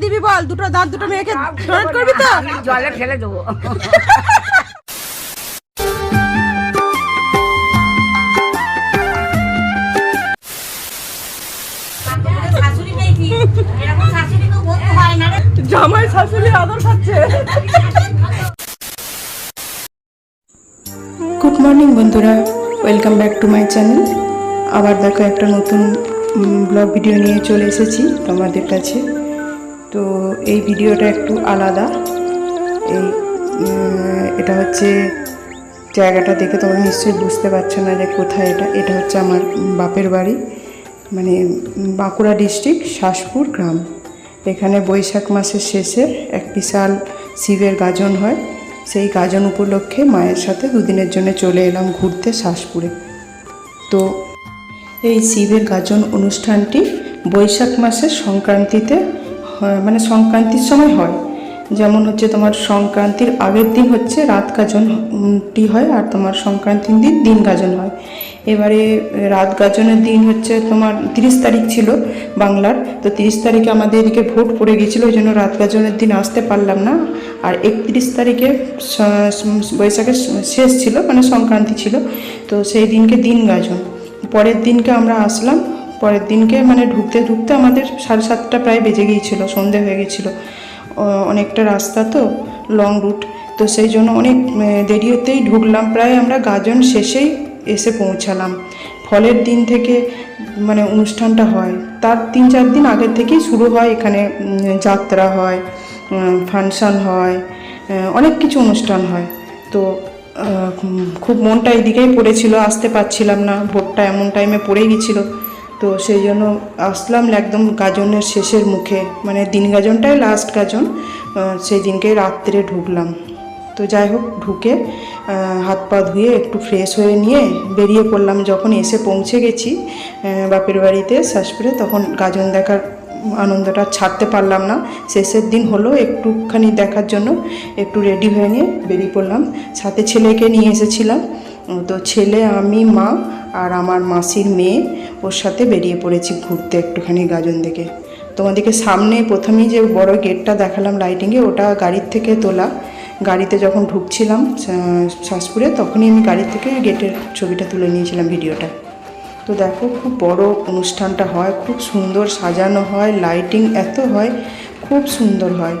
দিবি বল দুটো দাঁত দুটো মেয়েকে ডোনেট করবি তো? জলে ফেলে দেবো। শাশুড়ি পেয়েছি এরকম শাশুড়ি তো বলতে হয় না রে জামাই শাশুড়ি আদর খাচ্ছে। গুড মর্নিং বন্ধুরা। Welcome back to my channel আবার দেখো একটা নতুন ব্লগ ভিডিও নিয়ে চলে এসেছি তোমাদের কাছে। তো এই ভিডিওটা একটু আলাদা। এই এটা হচ্ছে জায়গাটা দেখে তোমরা নিশ্চয়ই বুঝতে পারছ না যে কোথায় এটা। এটা হচ্ছে আমার বাপের বাড়ি মানে বাঁকুড়া ডিস্ট্রিক্ট শাসপুর গ্রাম। এখানে বৈশাখ মাসের শেষে এক বিশাল শিবের গাজন হয়। সেই গাজন উপলক্ষে মায়ের সাথে দুদিনের জন্য চলে এলাম ঘুরতে শাসপুরে। তো এই শিবের গাজন অনুষ্ঠানটি বৈশাখ মাসের সংক্রান্তিতে মানে সংক্রান্তির সময় হয়। যেমন হচ্ছে তোমার সংক্রান্তির আগের দিন হচ্ছে রাত গাজনটি হয় আর তোমার সংক্রান্তির দিন দিন গাজন হয়। এবারে রাত গাজনের দিন হচ্ছে তোমার তিরিশ তারিখ ছিল বাংলার, তো তিরিশ তারিখে আমাদের এদিকে ভোট পড়ে গিয়েছিল, ওই জন্য রাত গাজনের দিন আসতে পারলাম না। আর একত্রিশ তারিখে বৈশাখের শেষ ছিল মানে সংক্রান্তি ছিল, তো সেই দিনকে দিন গাজন। পরের দিনকে আমরা আসলাম পরের দিনকে মানে ঢুকতে ঢুকতে আমাদের সাড়ে সাতটা প্রায় বেজে গিয়েছিল, সন্ধে হয়ে গেছিল অনেকটা রাস্তা তো লং রুট তো সেই জন্য অনেক দেরি হতেই ঢুকলাম। প্রায় আমরা গাজন শেষেই এসে পৌঁছালাম। ফলের দিন থেকে মানে অনুষ্ঠানটা হয়। তার তিন চার দিন আগের থেকেই শুরু হয়। এখানে যাত্রা হয় ফাংশন হয় অনেক কিছু অনুষ্ঠান হয়। তো খুব মনটা এদিকেই পড়েছিল। আসতে পারছিলাম না। ভোটটা এমন টাইমে পড়ে গেছিল তো সেই জন্য আসলাম একদম গাজনের শেষের মুখে। মানে দিন গাজনটাই লাস্ট গাজন। সেই দিনকে রাত্রে ঢুকলাম। তো যাই হোক, ঢুকে হাত পা ধুয়ে একটু ফ্রেশ হয়ে নিয়ে বেরিয়ে পড়লাম। যখন এসে পৌঁছে গেছি বাপের বাড়িতে শাসপুরে তখন গাজন দেখার আনন্দটা ছাড়তে পারলাম না। শেষের দিন হলো একটুখানি দেখার জন্য একটু রেডি হয়ে নিয়ে বেরিয়ে পড়লাম। সাথে ছেলেকে নিয়ে এসেছিলাম। তো ছেলে আমি, মা আর আমার মাসির মেয়ে। ওর সাথে বেরিয়ে পড়েছি ঘুরতে একটুখানি গাজন দেখে। তোমাদেরকে সামনে প্রথমেই যে বড় গেটটা দেখালাম লাইটিংয়ে ওটা গাড়ির থেকে তোলা। গাড়িতে যখন ঢুকছিলাম শাসপুরে, তখনই আমি গাড়ি থেকে গেটের ছবিটা তুলে নিয়েছিলাম ভিডিওটা। তো দেখো, খুব বড় অনুষ্ঠানটা হয়, খুব সুন্দর সাজানো হয় লাইটিং এত হয়, খুব সুন্দর হয়।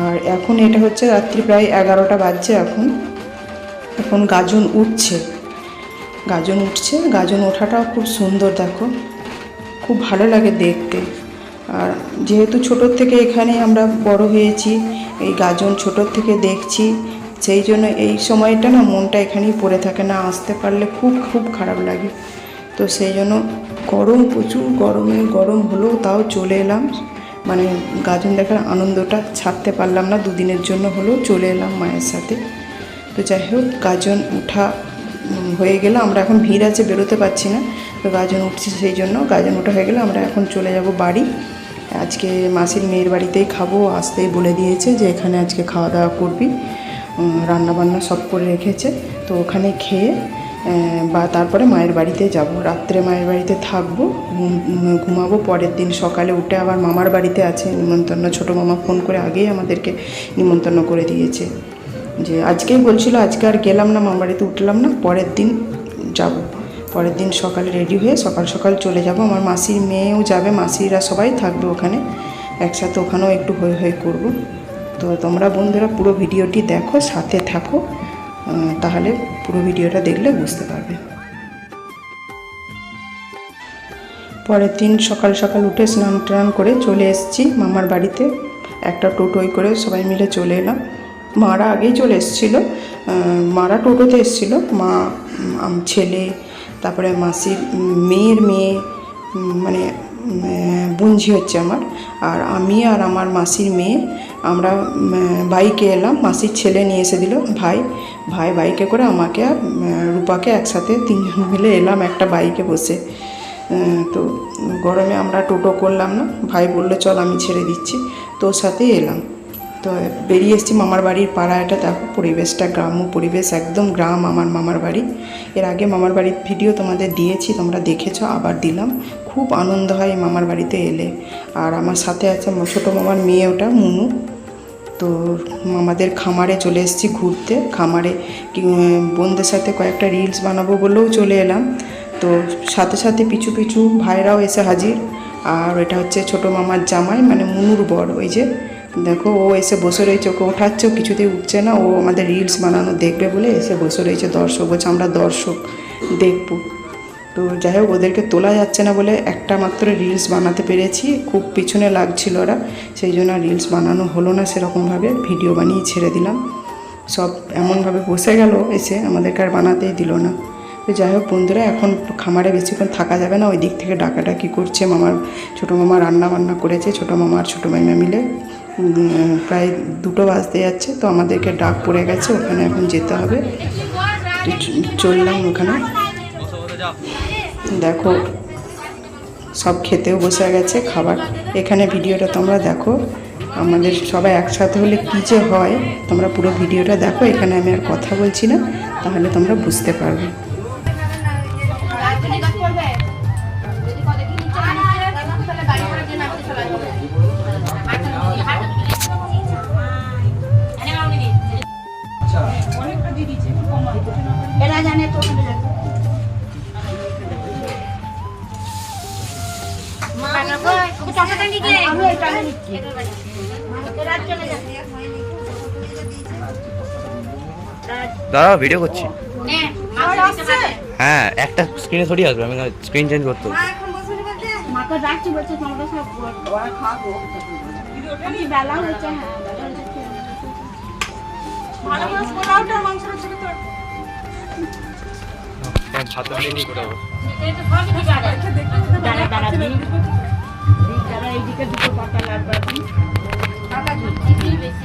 আর এখন এটা হচ্ছে রাত্রি প্রায় এগারোটা বাজছে এখন। এখন গাজন উঠছে। গাজন উঠছে। গাজন ওঠাটাও খুব সুন্দর, দেখো। খুব ভালো লাগে দেখতে। আর যেহেতু ছোটোর থেকে এখানে আমরা বড় হয়েছি, এই গাজন ছোটোর থেকে দেখছি, সেই জন্য এই সময়টা না মনটা এখানেই পড়ে থাকে না, আসতে পারলে খুব খুব খারাপ লাগে। তো সেই জন্য গরম, প্রচুর গরমে, গরম হলেও তাও চলে এলাম। মানে গাজন দেখার আনন্দটা ছাড়তে পারলাম না, দুদিনের জন্য হলেও চলে এলাম মায়ের সাথে। তো যাই হোক, গাজন উঠা হয়ে গেলে, আমরা এখন ভিড় আছে, বেরোতে পারছি না। তো গাজন উঠছে সেই জন্য, গাজন ওঠা হয়ে গেলে, আমরা এখন চলে যাব বাড়ি। আজকে মাসির মেয়ের বাড়িতেই খাব, আসতেই বলে দিয়েছে যে এখানে আজকে খাওয়া দাওয়া করবি। রান্না বান্না সব করে রেখেছে, তো ওখানে খেয়ে বা তারপরে মায়ের বাড়িতে যাব। রাত্রে মায়ের বাড়িতে থাকব ঘুমাবো, পরের দিন সকালে উঠে আবার মামার বাড়িতে আছে। নিমন্ত্রণ, ছোটো মামা ফোন করে আগেই আমাদেরকে নিমন্ত্রণ করে দিয়েছে। যে আজকেই বলছিল, আজকে আর গেলাম না মামার বাড়িতে উঠলাম না, পরের দিন যাব। পরের দিন সকালে রেডি হয়ে সকাল সকাল চলে যাব। আমার মাসির মেয়েও যাবে, মাসিরা সবাই থাকবে ওখানে। একসাথে ওখানেও একটু হয়ে হয়ে করব। তো তোমরা বন্ধুরা পুরো ভিডিওটি দেখো, সাথে থাকো। তাহলে পুরো ভিডিওটা দেখলে বুঝতে পারবে। পরের দিন সকাল সকাল উঠে স্নান টান করে চলে এসেছি মামার বাড়িতে। একটা টোটোয় করে সবাই মিলে চলে এলাম। মারা আগেই চলে এসেছিল। মারা টোটোতে এসেছিল। মা ছেলে, তারপরে মাসির মেয়ের মেয়ে মানে বুঞ্জি হচ্ছে আমার। আর আমি আর আমার মাসির মেয়ে, আমরা বাইকে এলাম। মাসির ছেলে নিয়ে এসে দিল, ভাই। ভাই বাইকে করে আমাকে আর রূপাকে একসাথে তিনজন মিলে এলাম একটা বাইকে বসে। তো গরমে আমরা টোটো করলাম না। ভাই বলল, চল আমি ছেড়ে দিচ্ছি। তোর সাথেই এলাম। তো বেরিয়ে এসেছি মামার বাড়ির পাড়া এটা দেখো পরিবেশটা, গ্রাম্য পরিবেশ, একদম গ্রাম আমার মামার বাড়ি। এর আগে মামার বাড়ির ভিডিও তোমাদের দিয়েছি, তোমরা দেখেছ, আবার দিলাম। খুব আনন্দ হয় মামার বাড়িতে এলে। আর আমার সাথে আছে আমার ছোটো মামার মেয়ে ওটা, মুনু। তো আমাদের খামারে চলে এসেছি ঘুরতে। খামারে বোনদের সাথে কয়েকটা রিলস বানাবো বলেও চলে এলাম। তো সাথে সাথে পিছু পিছু ভাইরাও এসে হাজির। আর এটা হচ্ছে ছোটো মামার জামাই মানে মুনুর বর, ওই যে দেখো, ও এসে বসে রয়েছে, ওকে ওঠাচ্ছে কিছুতেই উঠছে না, ও আমাদের রিলস বানানো দেখবে বলে এসে বসে রয়েছে, দর্শক, বলছে আমরা দর্শক দেখব। তো যাই হোক, ওদেরকে তোলা যাচ্ছে না বলে একটা মাত্র রিলস বানাতে পেরেছি, খুব পিছনে লাগছিল ওরা, সেই জন্য রিলস বানানো হলো না, সেরকমভাবে ভিডিও বানিয়ে ছেড়ে দিলাম। সব এমনভাবে বসে গেল, এসে আমাদেরকে আর বানাতেই দিল না। তো যাই হোক বন্ধুরা, এখন খামারে বেশিক্ষণ থাকা যাবে না, ওই দিক থেকে ডাকাডাকি করছে মামার, ছোটো মামা রান্না বান্না করেছে, ছোটো মামা আর ছোটো মাইমা মিলে। প্রায় দুটো বাজতে যাচ্ছে, তো আমাদেরকে ডাক পড়ে গেছে, ওখানে এখন যেতে হবে। চললাম ওখানে। দেখো, সব খেতেও বসে গেছে, খাবার। এখানে ভিডিওটা তোমরা দেখো। আমাদের সবাই একসাথে হলে কী যে হয়, তোমরা পুরো ভিডিওটা দেখো। এখানে আমি আর কথা বলছি না, তাহলে তোমরা বুঝতে পারবে। দাদা ভিডিও করছি। হ্যাঁ একটা স্ক্রিনে থোড়ি আসবে আমি স্ক্রিন চেঞ্জ করতে হ্যাঁ দাঁড়া দাঁড়া দাঁড়া এইদিকে দুটো পাতা লাগবে পাতা বেশি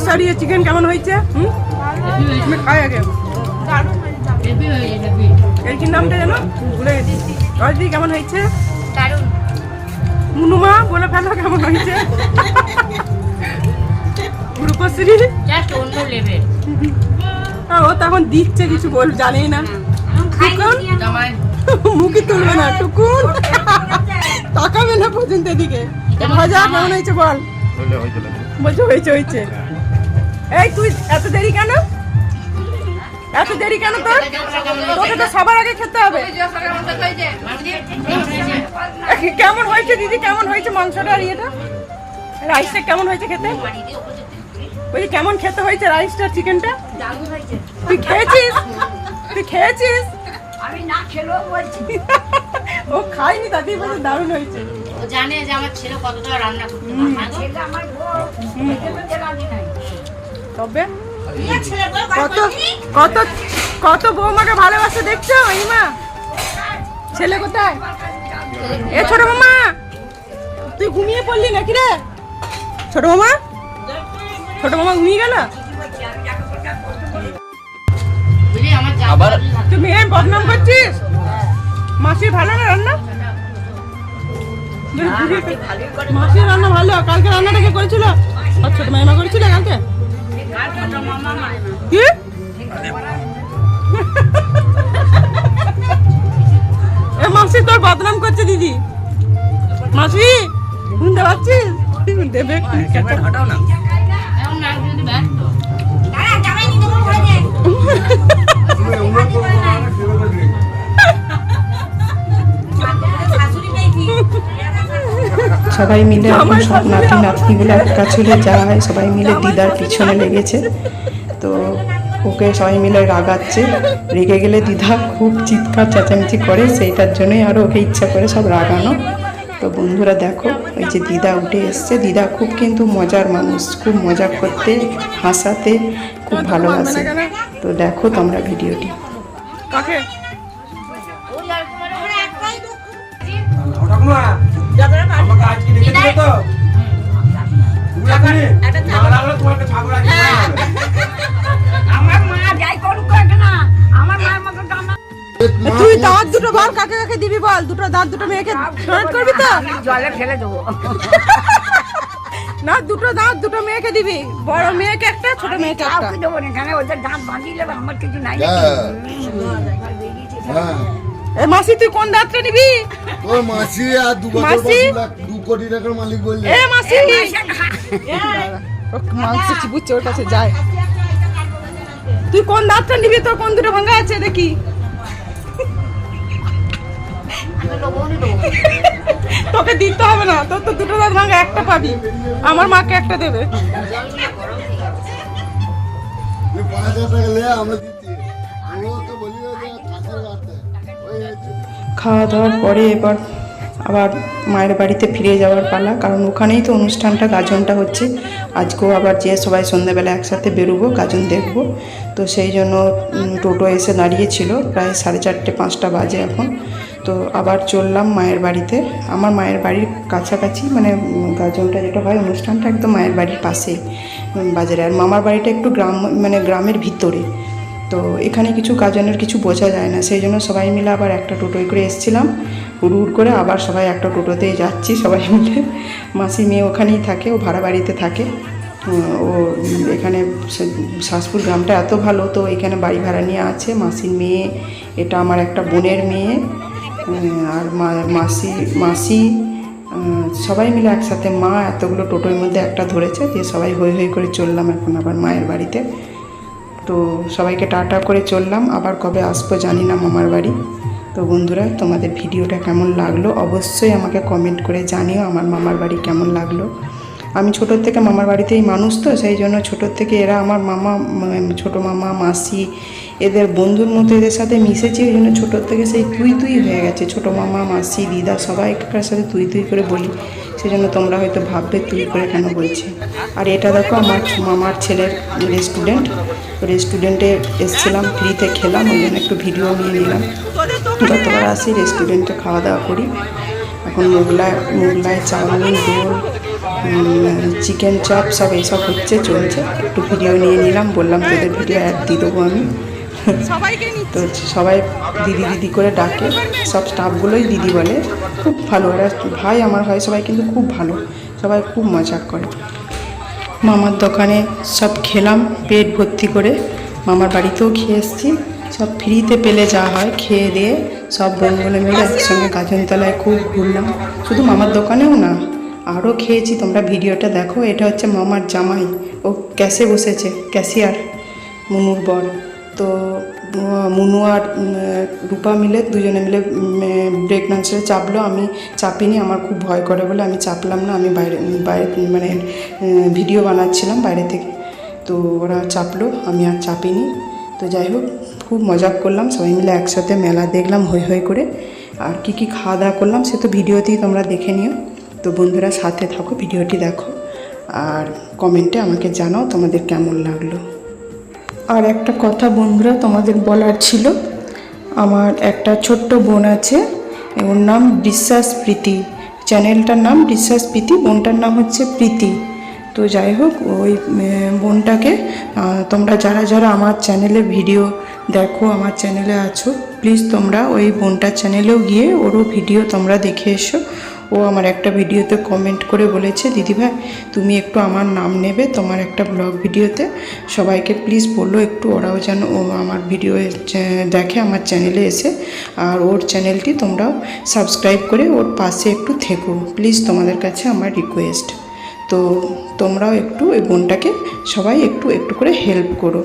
রাইস আর ইয়ে চিকেন কেমন হয়েছে? হুম? তুমি খাই আগে। এর কি নামটা জানো ভুলে গেছি। রাজদি কেমন হয়েছে? দারুণ। মুনুমা বলে ফেলো কেমন হয়েছে? রূপশ্রী? জাস্ট অন্য লেভেল হ্যাঁ, ও তখন দিচ্ছে কিছু বল জানেই না। টুকুন? মুখে তুলবে না টুকুন। তাকাবে না পর্যন্ত এদিকে। ভাজা কেমন হয়েছে বল? বলছে হয়েছে হয়েছে। এই তুই এত দেরি কেন? এত দেরি কেন তোর? তোকে তো সবার আগে খেতে হবে। কেমন হয়েছে দিদি? কেমন হয়েছে মাংসটা আর ইয়েটা? রাইসটা কেমন হয়েছে খেতে? বলছি কেমন খেতে হয়েছে রাইসটা চিকেনটা তুই খেয়েছিস? তুই খেয়েছিস? আমি না খেলেও বলছি ও খাইনি তাতেই বলছে দারুণ হয়েছে। ও জানে যে আমার ছেলে কতটা রান্না করতে পারে ছেলে আমার বউ খেতে লাগে নাই তবে কত কত কত বৌমাকে ভালোবাসে দেখছ ইমা? ছেলে কোথায়? এ ছোট মামা তুই ঘুমিয়ে পড়লি নাকি রে? ছোট মামা ছোট মামা ঘুমিয়ে গেল? আবার তুই মেয়ে বদনাম করছিস? মাসির ভালো না রান্না? মাসির রান্না ভালো কালকে রান্নাটা কে করেছিল? ছোট মাইমা করেছিল কালকে? কি এ মাসি তোর বদনাম করছে দিদি। মাসি শুনতে পাচ্ছিস? দেবে হটাও না সবাই মিলে এখন সব নাতি নাতনিগুলো এক কাছলে যায় সবাই মিলে দিদার পিছনে লেগেছে। তো ওকে সবাই মিলে রাগাচ্ছে। রেগে গেলে দিদা খুব চিৎকার চেঁচামেচি করে সেইটার জন্যই আরও ওকে ইচ্ছা করে সব রাগানো। তো বন্ধুরা দেখো ওই যে দিদা উঠে এসছে। দিদা খুব কিন্তু মজার মানুষ খুব মজা করতে হাসাতে খুব ভালোবাসে। তো দেখো তোমরা ভিডিওটি। কাকে? ওরা একটাই দুঃখ। আমাকে আজকে মায়ের মতো তো তুই দাঁত দুটো বল কাকে কাকে দিবি বল? দুটো দাঁত দুটো মেয়েকে ডোনেট করবি তো? জলে ফেলে দেবো। না দুটো দাঁত দুটো মেয়েকে দিবি। বড় মেয়েকে একটা ছোট মেয়েকে একটা। দেবো না এখানে ওদের দাঁত বাঁধিয়ে দেবে আমার কিছু নাই। হ্যাঁ। এ মাসি তুই কোন দাঁতটা নিবি? ওই মাসি আর দু বছর মাসি? দু কোটি টাকার মালিক বললে। এ মাসি! ও মাংস চিবুচ্ছে ওর কাছে যায়। তুই কোন দাঁতটা নিবি? তোর কোন দুটো ভাঙা আছে দেখি। তোকে দিতে হবে না। তোর তো দুটো দাঁত ভাঙা একটা পাবি। আমার মাকে একটা দেবে। তুই পাঁচ হাজার টাকা আমরা খাওয়া দাওয়ার পরে এবার আবার মায়ের বাড়িতে ফিরে যাওয়ার পালা। কারণ ওখানেই তো অনুষ্ঠানটা, গাজনটা হচ্ছে। আজকেও আবার যে সবাই সন্ধ্যাবেলা একসাথে বেরোবো, গাজন দেখব। তো সেই জন্য টোটো এসে দাঁড়িয়েছিল। প্রায় সাড়ে চারটে, পাঁচটা বাজে এখন। তো আবার চললাম মায়ের বাড়িতে। আমার মায়ের বাড়ির কাছাকাছি মানে গাজনটা যেটা হয়, অনুষ্ঠানটা একদম মায়ের বাড়ির পাশেই বাজারে। আর মামার বাড়িটা একটু গ্রাম মানে গ্রামের ভিতরে। তো এখানে কিছু গাজনের কিছু বোঝা যায় না, সেই জন্য সবাই মিলে আবার একটা টোটোয় করে এসেছিলাম। হুড় হুড় করে আবার সবাই একটা টোটোতেই যাচ্ছি, সবাই মিলে। মাসি মেয়ে ওখানেই থাকে, ও ভাড়া বাড়িতে থাকে। ও এখানে শাসপুর গ্রামটা এত ভালো, তো এখানে বাড়ি ভাড়া নিয়ে আছে। মাসির মেয়ে, এটা আমার একটা বোনের মেয়ে আর মাসি মাসি সবাই মিলে একসাথে মা এতগুলো টোটোর মধ্যে একটা ধরেছে, দিয়ে সবাই হই হই করে চললাম এখন আবার মায়ের বাড়িতে। তো সবাইকে টাটা করে চললাম। আবার কবে আসব জানি না মামার বাড়ি। তো বন্ধুরা, তোমাদের ভিডিওটা কেমন লাগল অবশ্যই আমাকে কমেন্ট করে জানিও আমার মামার বাড়ি কেমন লাগল। আমি ছোটোর থেকে মামার বাড়িতেই মানুষ তো, সেই জন্য ছোটোর থেকে এরা আমার মামা ছোট ছোটো মামা, মাসি এদের বন্ধুর মতো এদের সাথে মিশেছি, ওই জন্য ছোটোর থেকে সেই তুই তুই হয়ে গেছে। ছোটো মামা, মাসি, দিদা সবাইকার সাথে তুই তুই করে বলি। সেই জন্য তোমরা হয়তো ভাববে তুই করে কেন বলছি। আর এটা দেখো আমার মামার ছেলের রেস্টুরেন্ট রেস্টুরেন্টে এসেছিলাম, ফ্রিতে খেলাম, ওই জন্য একটু ভিডিও নিয়ে নিলাম। যতবার আসি রেস্টুরেন্টে খাওয়া দাওয়া করি। এখন Mughlai Mughlai chow mein roll chicken chop সব এইসব হচ্ছে, চলছে। একটু ভিডিও নিয়ে নিলাম, বললাম তোদের ভিডিও অ্যাড দিয়ে দেবো আমি। তো সবাই দিদি দিদি করে ডাকে। সব স্টাফগুলোই দিদি বলে। খুব ভালো। ওরা ভাই আমার ভাই সবাই কিন্তু খুব ভালো। সবাই খুব মজা করে। মামার দোকানে সব খেলাম পেট ভর্তি করে। মামার বাড়িতেও খেয়ে এসেছি। সব ফ্রিতে পেলে যা হয় খেয়ে দিয়ে সব বন্ধুগুলো মিলে একসঙ্গে গাজনতলায় খুব ঘুরলাম। শুধু মামার দোকানেও না আরও খেয়েছি। তোমরা ভিডিওটা দেখো। এটা হচ্ছে মামার জামাই। ও ক্যাশে বসেছে। ক্যাশিয়ার মুনুর বর। তো, মুনু আর রূপা মিলে দুজনে মিলে ব্রেক ডান্সে চাপলো। আমি চাপিনি, আমার খুব ভয় করে বলে আমি চাপলাম না। আমি বাইরে বাইরে মানে ভিডিও বানাচ্ছিলাম বাইরে থেকে। তো ওরা চাপলো, আমি আর চাপিনি। তো যাই হোক, খুব মজা করলাম। সবাই মিলে একসাথে মেলা দেখলাম হই হই করে। আর কি কি খাওয়া দাওয়া করলাম, সে তো ভিডিওতেই তোমরা দেখে নিও। তো বন্ধুরা, সাথে থাকো, ভিডিওটি দেখো। আর কমেন্টে আমাকে জানাও তোমাদের কেমন লাগল। আর একটা কথা বন্ধুরা, তোমাদের বলার ছিল। আমার একটা ছোট্ট বোন আছে, ওর নাম বিশ্বাস প্রীতি চ্যানেলটার নাম বিশ্বাস প্রীতি বোনটার নাম হচ্ছে প্রীতি। তো যাই হোক, ওই বোনটাকে তোমরা যারা যারা আমার চ্যানেলে ভিডিও দেখো, আমার চ্যানেলে আছো, প্লিজ তোমরা ওই বোনটার চ্যানেলেও গিয়ে ওরও ভিডিও তোমরা দেখে এসো। ও আমার একটা ভিডিওতে কমেন্ট করে বলেছে দিদিভাই তুমি একটু আমার নাম নেবে তোমার একটা ব্লগ ভিডিওতে। সবাইকে প্লিজ বলল একটু, ওরাও যেন ও আমার ভিডিও দেখে, আমার চ্যানেলে এসে। আর ওর চ্যানেলটি তোমরাও সাবস্ক্রাইব করে ওর পাশে একটু থেকো। প্লিজ তোমাদের কাছে আমার রিকোয়েস্ট তো তোমরাও একটু এই বোনটাকে সবাই একটু একটু করে হেল্প করো।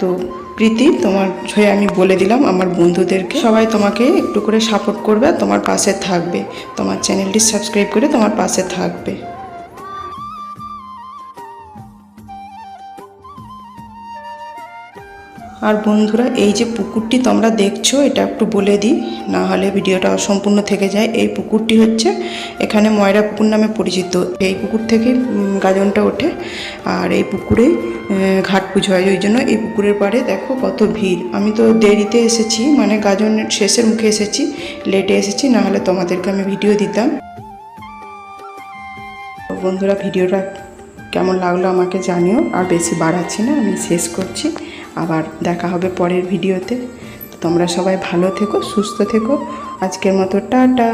তো প্রীতি, তোমার হয়ে আমি বলে দিলাম আমার বন্ধুদেরকে। সবাই তোমাকে একটু করে সাপোর্ট করবে, তোমার পাশে থাকবে। তোমার চ্যানেলটি সাবস্ক্রাইব করে তোমার পাশে থাকবে। আর বন্ধুরা, এই যে পুকুরটি তোমরা দেখছ, এটা একটু বলে দিই, না হলে ভিডিওটা অসম্পূর্ণ থেকে যায়। এই পুকুরটি হচ্ছে এখানে ময়রা পুকুর নামে পরিচিত। এই পুকুর থেকে গাজনটা ওঠে। আর এই পুকুরে ঘাট পুজো হয়। ওই জন্য এই পুকুরের পাড়ে দেখো কত ভিড়। আমি তো দেরিতে এসেছি মানে গাজনের শেষের মুখে এসেছি লেটে এসেছি না হলে তোমাদেরকে আমি ভিডিও দিতাম। বন্ধুরা, ভিডিওটা কেমন লাগল আমাকে জানিও। আর বেশি বাড়াচ্ছি না, আমি শেষ করছি। আবার দেখা হবে পরের ভিডিওতে তোমরা সবাই ভালো থেকো, সুস্থ থেকো। আজকের মতো টাটা।